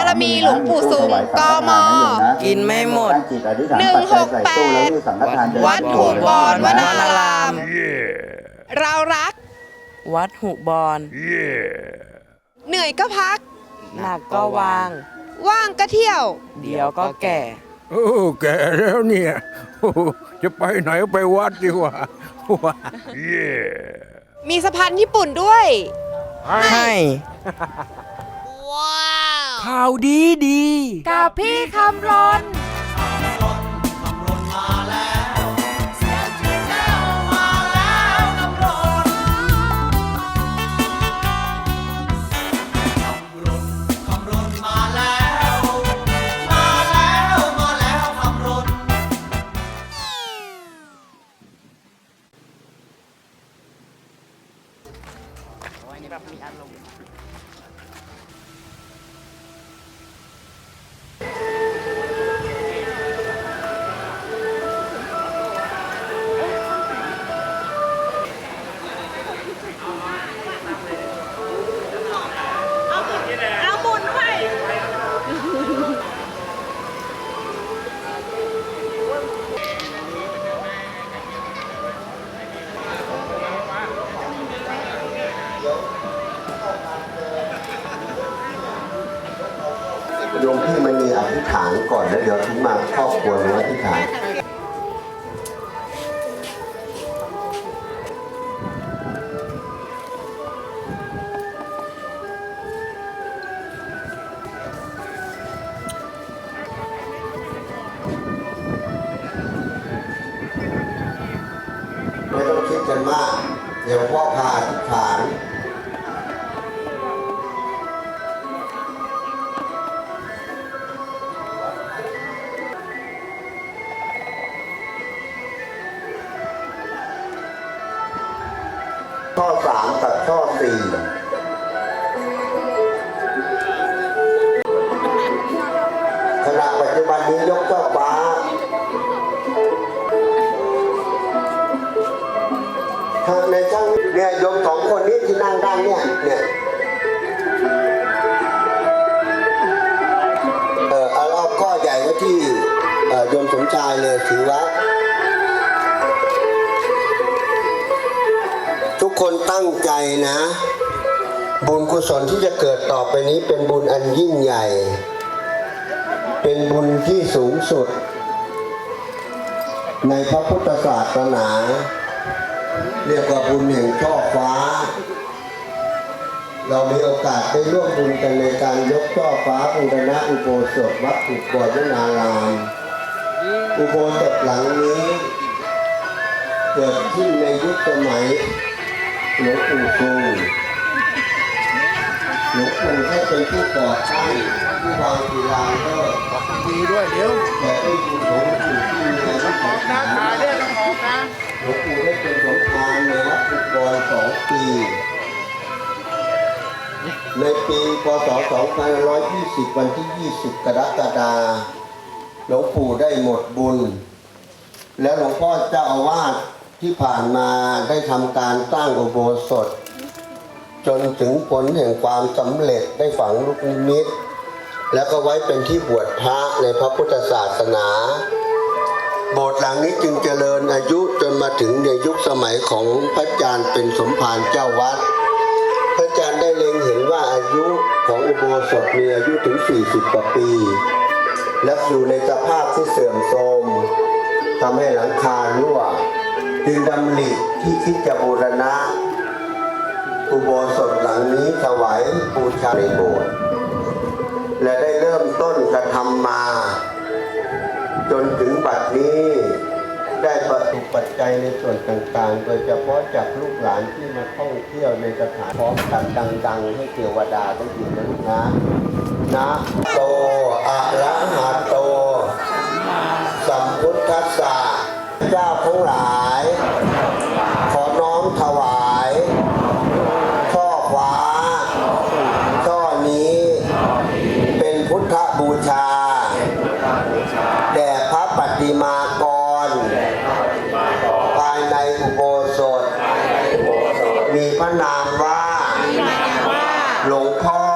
ารมีหลวงปู่สุงกมกินไม่หมดหนึ่งหกแปดวัดถูกบอนวนาราม เรารัก วัดหุบอนเหนื่อยก็พัก หนักก็วาง ว่างก็เที่ยว เดี๋ยวก็แก่โอ้แก่แล้วเนี่ยโอ้จะไปไหนไปวัดดีกว่าว่ามีสะพานญี่ปุ่นด้วย ให้ ข่าวดีดี กับพี่คำรน วพ่อพาทุกทาง ใจนะ บุญกุศลที่จะเกิดต่อไปนี้เป็นบุญอันยิ่งใหญ่ เป็นบุญที่สูงสุด ในพระพุทธศาสนา เรียกว่าบุญแห่งช่อฟ้า เรามีโอกาสได้ร่วมบุญกันในการยกช่อฟ้าบูรณะอุโบสถวัดอุบลวนาราม อุโบสถหลังนี้ เกิดขึ้นในยุคสมัย หลวงปู่ซูหลวงปู่ให้เป็นผู้ก่อตั้งผู้วางศิลาฤกษ์ดีด้วยเดี๋ยวแต่ได้ยู่หลวงปู่ที่มีอายุของนะถ่าเนี่ยต้องออกนะหลวงปู่ได้เป็นสมภารในวัดอุบลสองปี ในปีพศ2520 วันที่ 20 กรกฎาคมหลวงปู่ได้หมดบุญ แล้วหลวงพ่อเจ้าอาวาส ที่ผ่านมาได้ทำการสร้างอุโบสถ จนถึงผลแห่งความสำเร็จได้ฝังลูกนิมิต แล้วก็ไว้เป็นที่บวชพระในพระพุทธศาสนา โบสถ์หลังนี้จึงเจริญอายุจนมาถึงในยุคสมัยของพระอาจารย์เป็นสมภารเจ้าวัด พระอาจารย์ได้เล็งเห็นว่าอายุของอุโบสถมีอายุถึง 40 กว่าปี และอยู่ในสภาพที่เสื่อมโทรมทำให้หลังคารั่ว จึงดำริที่คิดจะบูรณะ อุโบสถหลังนี้ถวายบูชาในโบสถ์และได้เริ่มต้นกระทำมา จนถึงบัดนี้ ได้ประสบปัจจัยในส่วนต่างๆ โดยเฉพาะจากลูกหลานที่มาท่องเที่ยวในสถานพร้อมกันดัง ๆ ให้เทวดาได้ยินนะลูกนะนะโตอะระหะโต สัมพุทธัสสะเจ้าทั้งหลาย มีพระนามว่าหลวงพ่อ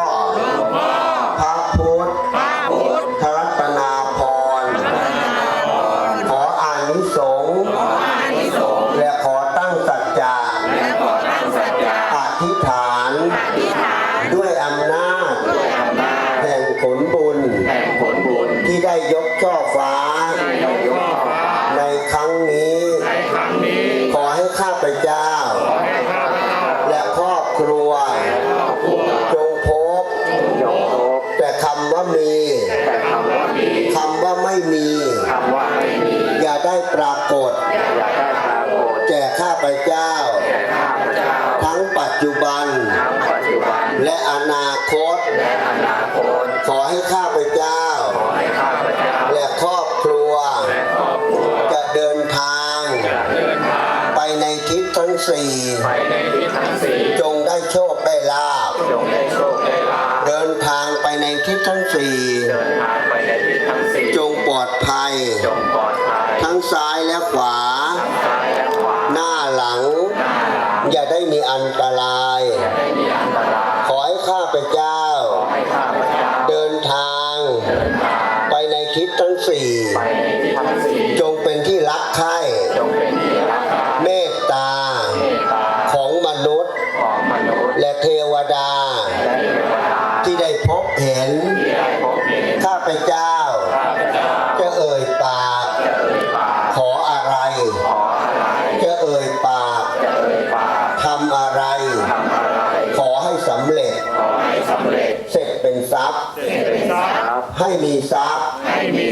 นาคต ขอให้ข้าพเจ้า ขอให้ข้าพเจ้า และครอบครัว และครอบครัว จะเดินทาง จะเดินทาง ไปในทิศทั้งสี่ ไปในทิศทั้งสี่จงได้โชคได้ลาบ จงได้โชคได้ลาภเดินทางไปในทิศทั้งสี่ เดินทางไปในทิศทั้งสี่จงปลอดภัย จงปลอดภัย ทั้งซ้ายและขวา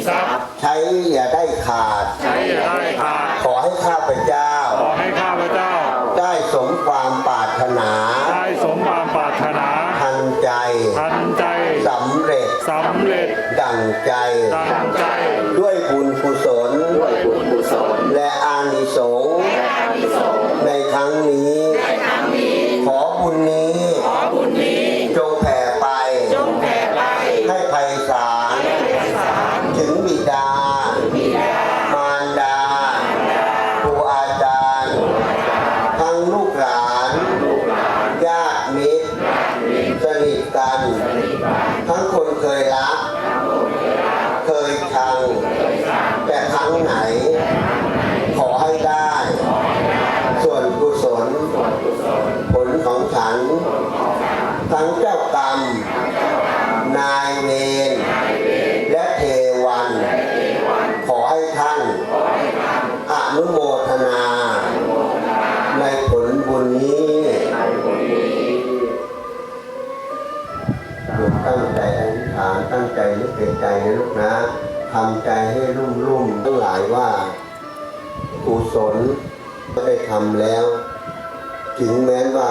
ทรัพย์ ใช้อย่าได้ขาด ใช้อย่าได้ขาด ขอให้ข้าพเจ้า นตั้งใจนึกในใจนะลูกนะทำใจให้รุ่มรุ่มทั้งหลายว่ากุศลก็ได้ทำแล้วถึงแม้ว่า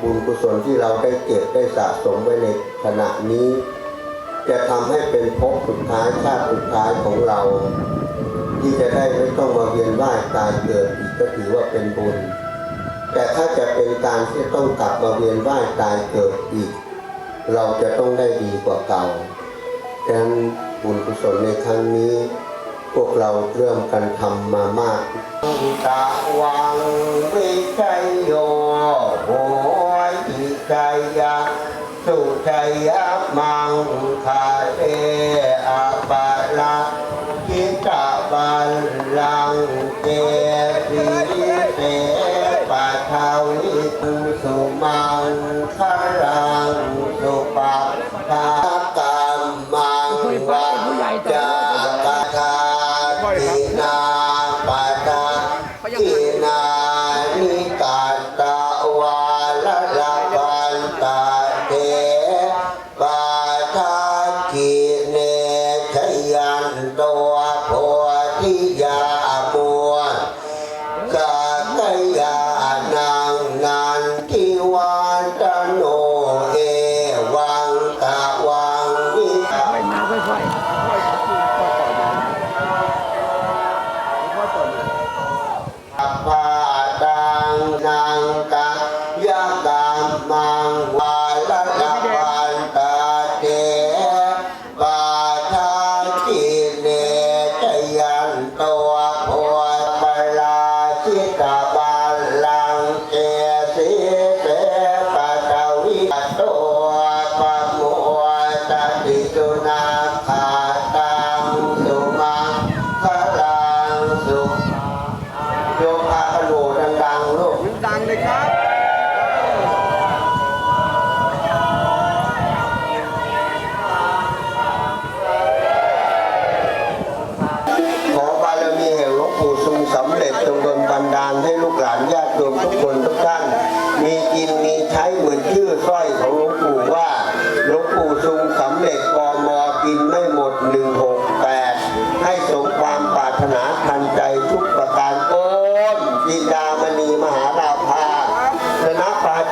บุญกุศลที่เราได้เก็บได้สะสมไว้ในขณะนี้ จะทำให้เป็นภพสุดท้ายชาติสุดท้ายของเรา ที่จะได้ไม่ต้องมาเวียนว่ายตายเกิดอีกก็ถือว่าเป็นบุญ แต่ถ้าจะเป็นการที่ต้องกลับมาเวียนว่ายตายเกิดอีก เราจะต้องได้ดีกว่าเก่า ดังนั้นบุญกุศลในครั้งนี้ พวกเราเริ่มกันทำมามากตะวังวิจัยโยโหยอิจัยยะสุชัยยะมังคาเออะปะละกิตะบัลลังเก มังวัจจากท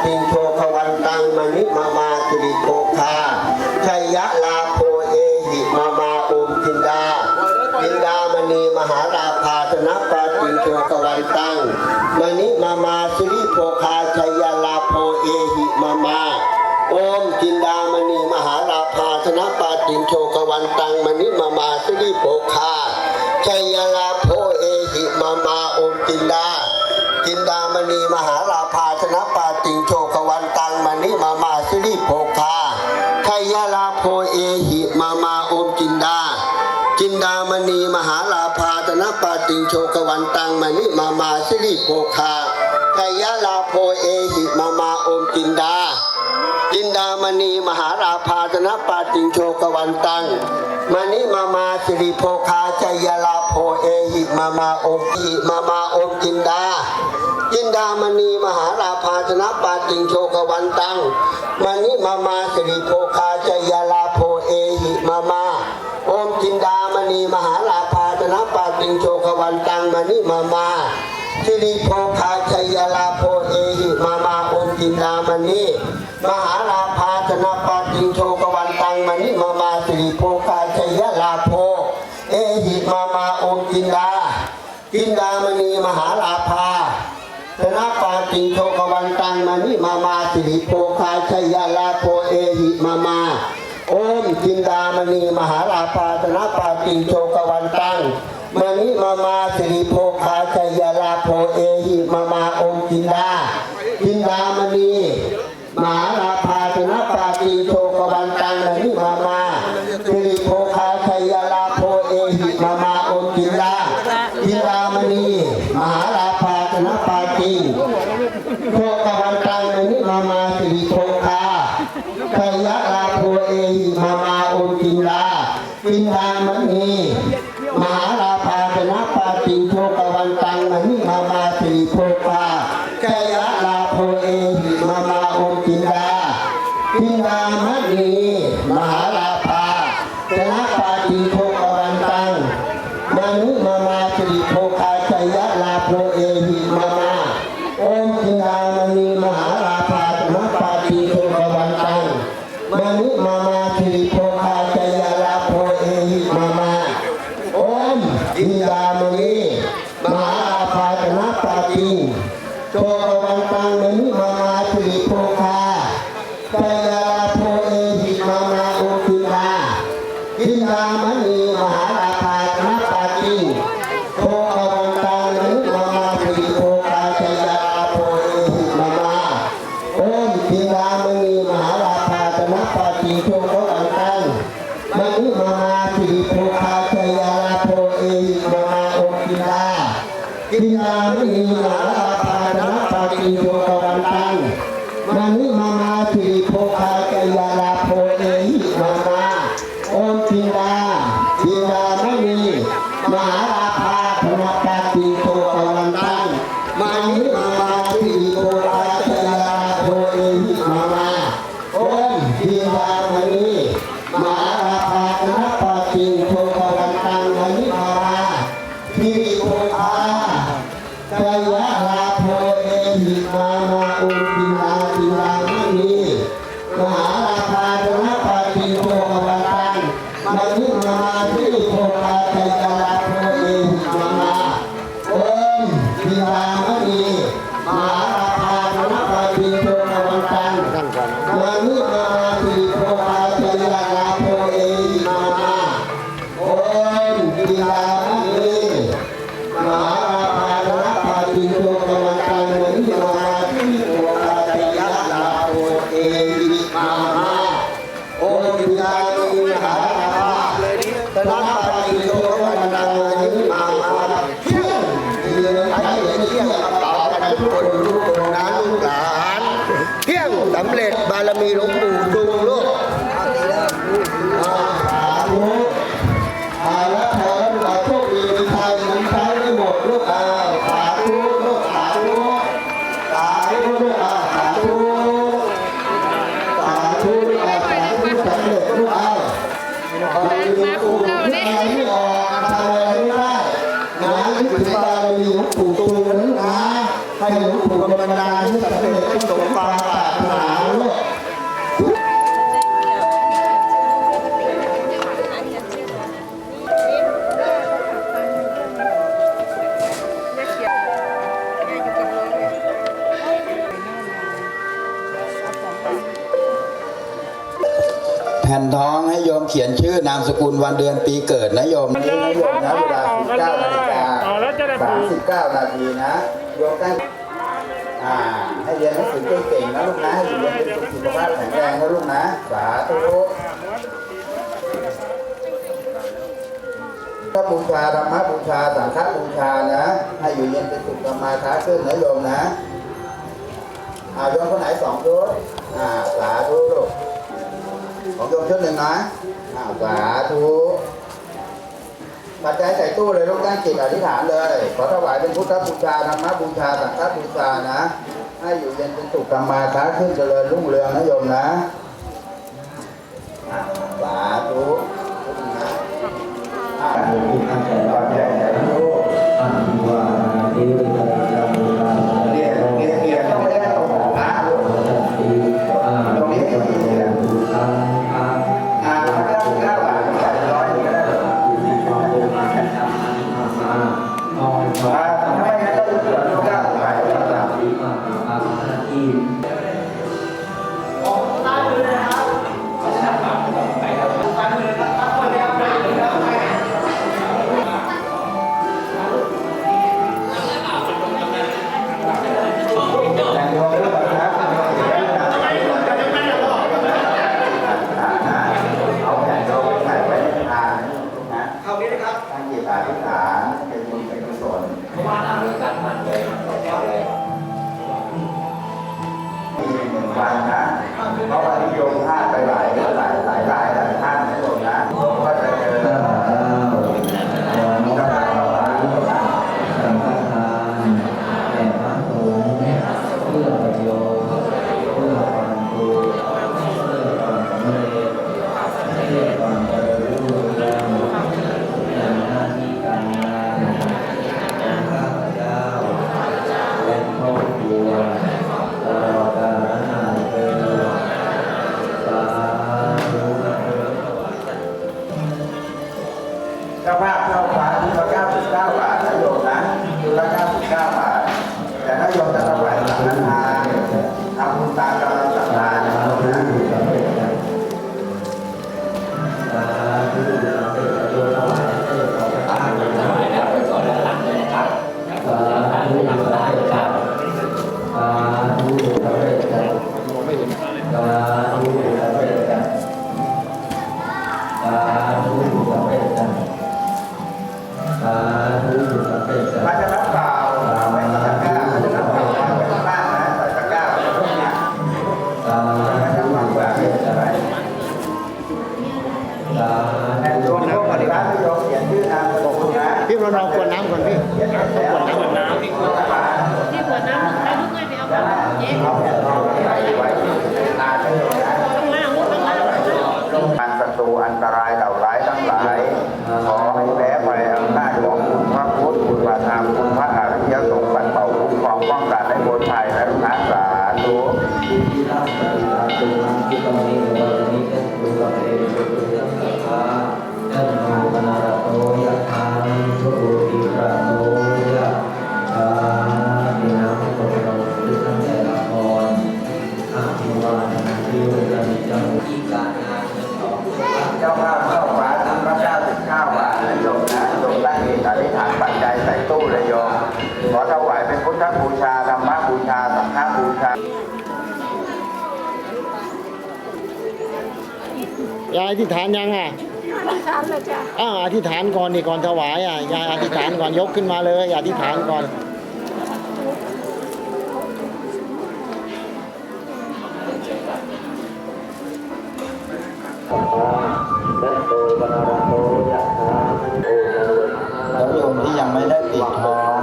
นะปาจินโชควันตังมณิมามาสิริโภคาชัยยะลาโพเอหิมามาโอมจินดาจินดามณีมหาราภาชนะปาจินโชควันตังมณิมามาสิริโภคาชัยยะลาโพเอหิมามาโอมจินดามณีมหาราภาชนะปาจินโชควันตังมณิมามาสิริโภคาชัยยะลาโพเอหิมามาโอมจินดาจินดามณีมหารา โชควันตังมณิมามาสิริโภคาไทยาลาโพเอหิมามาโอมจินดาจินดามณีมหาราภาชนปาติงโชกวันตังมณิมามาสิริโภคาชัยยลาโพเอหิมามาโอมหิมามาโอมจินดาจินดามณีมหาราภาชนะปาติงโชกวันตังมณิมามาสิริโภคาชัยยลาโพเอหิมามา โอมจินดามณีมหา ปิงโชกวันตังมณิมามาสิริโภคาชัยลาโพเอหิมามาโอมจินดามณีมหาลาภาชนะปาติงโชกวันตังมณิมามาสิริโภคาชัยลาโพเอหิมามาโอมจินดาจินดามณีมหาลาภาชนะปาติงโชกวันตังมณิมามาสิริโภคาชัยลาโพเอหิมามาโอมจินดามณีมหาลาภาชนะปาติโชกวันตัง มณิมามาสิริโพคาชัยลาโพเอหิมามาอมกินดากินดามณีมหาล ถึงบารมีหลวงปู่ตูนนะให้หลวงปู่กำลังดาลให้สำเร็จให้สมความปรารถนาด้วยแผ่นท้องให้โยมเขียนชื่อนามสกุลวันเดือนปีเกิดนะโยมนี่นะโยมนะเวลา19นาฬิกาต่อแล้วจะได้ผูก39 นาทีนะโยมตั้อ่าให้เรียนหนังสือเก่งๆนะลูกนะให้เรียนเป็นสุขภาพแข็งแรงนะลูกนะ สาธุพระบูชาธรรมบูชาสังฆบูชานะ ให้อยู่เย็นเป็นสุขธรรมาค้าขึ้นนะโยมนะอ่าโยมคนไหนสองชุดอ่าสาธุลูกของโยมชุดหนึ่งนะอ้าสาธุ ปัจจัยใส่ตู้เลยลูกตั้งจิตอธิษฐานเลย ขอถวายเป็นพุทธบูชาธรรมบูชาสังฆบูชานะ ให้อยู่เย็นเป็นสุขกรรมาค้าขึ้นเจริญรุ่งเรืองนะโยมนะอะสาธุชุดหนึ่งนะอะปัจจัยในตรายเหล่าร้ายทั้งหลาย ขอให้แพ้ไปอำนาจของคุณพระพุทธคุณพระธรรมคุณพระอริยสงฆ์ปัดเป่าคุ้มครองป้องกันให้คนไทยและลูกหลานสาธุเธิษฐานยังอะอธิษฐานเลยจ้ะอ้าวอธิษฐานก่อนนี่ก่อนถวายอะยายอธิษฐานก่อนยกขึ้นมาเลยอธิษฐานก่อนแล้วโยมที่ยังไม่ได้ปิดทอง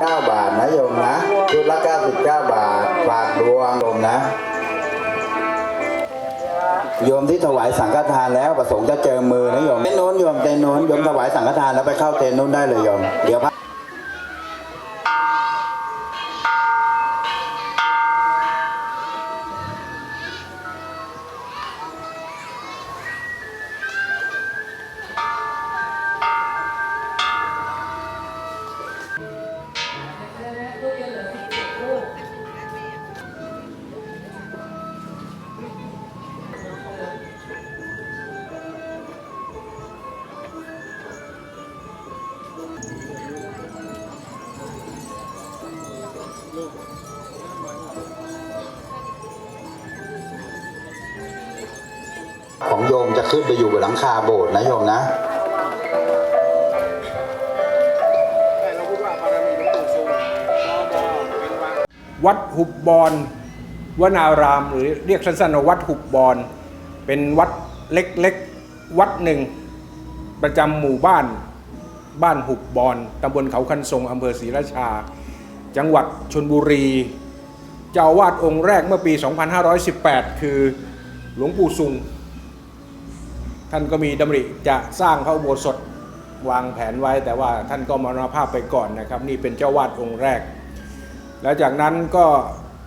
9บาทนะโยมนะชุดละ99 บาทฝากดวงโยมนะ โยมที่ถวายสังฆทานแล้วประสงค์จะเจอมือนะโยมเต้นโน้นโยมเต้นโน้นโยมถวายสังฆทานแล้วไปเข้าเต้นโน้นได้เลยโยมเดี๋ยวพระาโบสถ์นะโยมนะวัดหุบบอนวนาราม หรือเรียกสั้นๆว่าวัดหุบบอนเป็นวัดเล็กๆวัดหนึ่ง ประจำหมู่บ้านบ้านหุบบอนตำบลเขาคันทรงอำเภอศรีราชา จังหวัดชนบุรี เจ้าวาดองค์แรกเมื่อปี 2518 คือหลวงปู่ซุง ท่านก็มีดำริจะสร้างพระอุโบสถวางแผนไว้ แต่ว่าท่านก็มรณภาพไปก่อนนะครับ นี่เป็นเจ้าวาดองค์แรก แล้วจากนั้นก็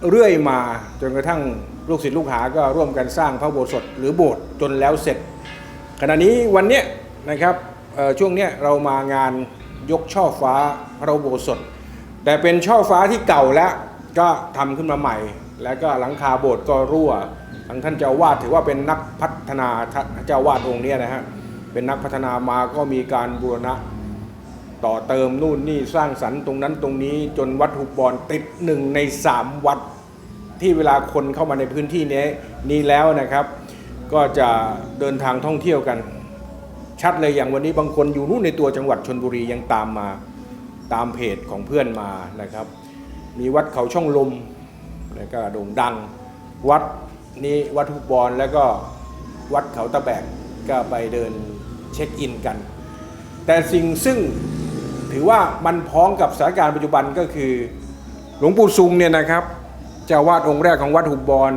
เรื่อยมาจนกระทั่งลูกศิษย์ลูกหาก็ร่วมกันสร้างพระโบสถหรือโบสถ์จนแล้วเสร็จ ขณะนี้วันนี้นะครับช่วงนี้เรามางานยกช่อฟ้าพระโบสถ แต่เป็นช่อฟ้าที่เก่าแล้วก็ทำขึ้นมาใหม่ แล้วก็หลังคาโบสถ์ก็รั่วทางท่านเจ้าวาดถือว่าเป็นนักพัฒนาเจ้าวาดองค์นี้นะฮะเป็นนักพัฒนามาก็มีการบูรณะต่อเติมนู่นนี่สร้างสรรค์ตรงนั้นตรงนี้จนวัดหุบบอนติดหนึ่งในสามวัดที่เวลาคนเข้ามาในพื้นที่นี้นี้แล้วนะครับ ก็จะเดินทางท่องเที่ยวกัน ชัดเลยอย่างวันนี้บางคนอยู่นู่นในตัวจังหวัดชนบุรียังตามมาตามเพจของเพื่อนมานะครับ มีวัดเขาช่องลม แล้วก็โด่งดังวัดนี้วัดหุบบอนแล้วก็วัดเขาตะแบกก็ไปเดินเช็คอินกัน แต่สิ่งซึ่งถือว่ามันพ้องกับสถานการณ์ปัจจุบันก็คือ หลวงปู่ซุงเนี่ยนะครับเจ้าวาดองค์แรกของวัดหุบบอน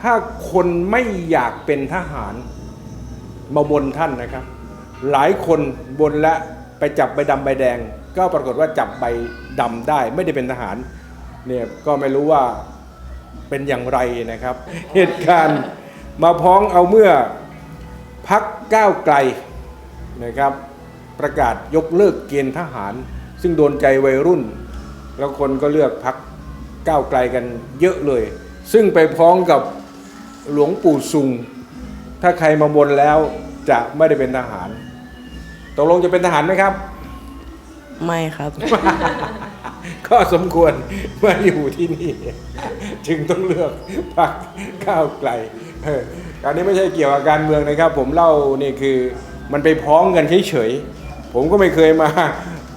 ถ้าคนไม่อยากเป็นทหารมาบนท่านนะครับ หลายคนบนและไปจับใบดำใบแดง ก็ปรากฏว่าจับใบดำได้ไม่ได้เป็นทหารเนี่ยก็ไม่รู้ว่า เป็นอย่างไรนะครับ เหตุการณ์มาพ้องเอาเมื่อพักก้าวไกลนะครับ ประกาศยกเลิกเกณฑ์ทหาร ซึ่งโดนใจวัยรุ่น แล้วคนก็เลือกพักก้าวไกลกันเยอะเลย ซึ่งไปพ้องกับหลวงปู่ซุง ถ้าใครมาบนแล้วจะไม่ได้เป็นทหารตกลงจะเป็นทหารไหมครับ ไม่ครับ ก็สมควรมาอยู่ที่นี่ จึงต้องเลือกพรรคก้าวไกลออการนี้ไม่ใช่เกี่ยวกับการเมืองนะครับ ผมเล่านี่คือมันไปพ้องกันเฉยๆผมก็ไม่เคยมา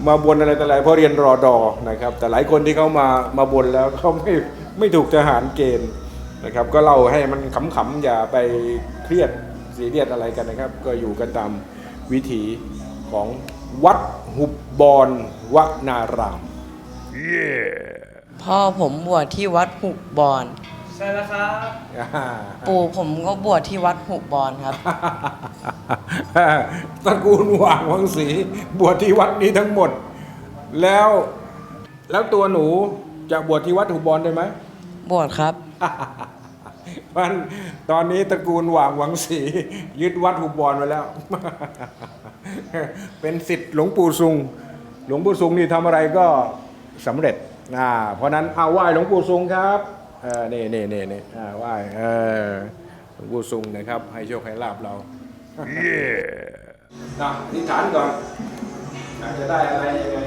มาบนอะไรแต่อะไรเพราะเรียนรอดอนะครับ แต่หลายคนที่เขามามาบนแล้วเขาไม่ไม่ถูกทหารเกณฑ์นะครับ ก็เล่าให้มันขำๆอย่าไปเครียดซีเรียสอะไรกันนะครับ ก็อยู่กันตามวิถีของวัดหุบบอนวนาราม พ่อผมบวชที่วัดหุบบอนปู่ผมก็บวชที่วัดหุบบอนครับ ตระกูลหว่างวังสีบวชที่วัดนี้ทั้งหมด แล้วแล้วตัวหนูจะบวชที่วัดหุบบอนได้ไหมบวชครับมันตอนนี้ตระกูลหว่างวังสียึดวัดหุบบอนไว้แล้ว เป็นสิทธิ์หลวงปู่ซุง หลวงปู่ซุงนี่ทำอะไรก็ สำเร็จอ่าเพราะนั้นเอาไหว้หลวงปู่ซุงครับเออนี่นี่นี่นี่อ่าไหว้เออหลวงปู่ซุงนะครับ ให้โชคให้ลาบเรานะอธิษฐานก่อนอยากจะได้อะไรยังไง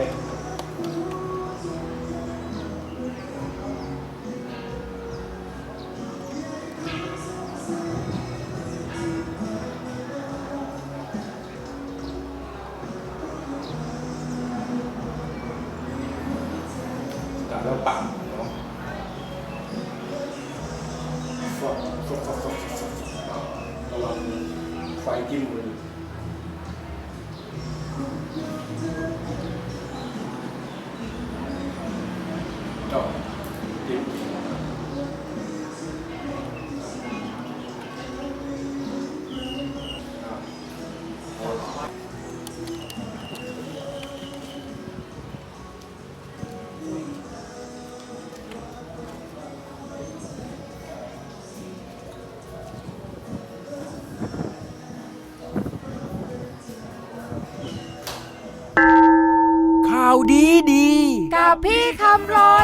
พี่คำรนขอน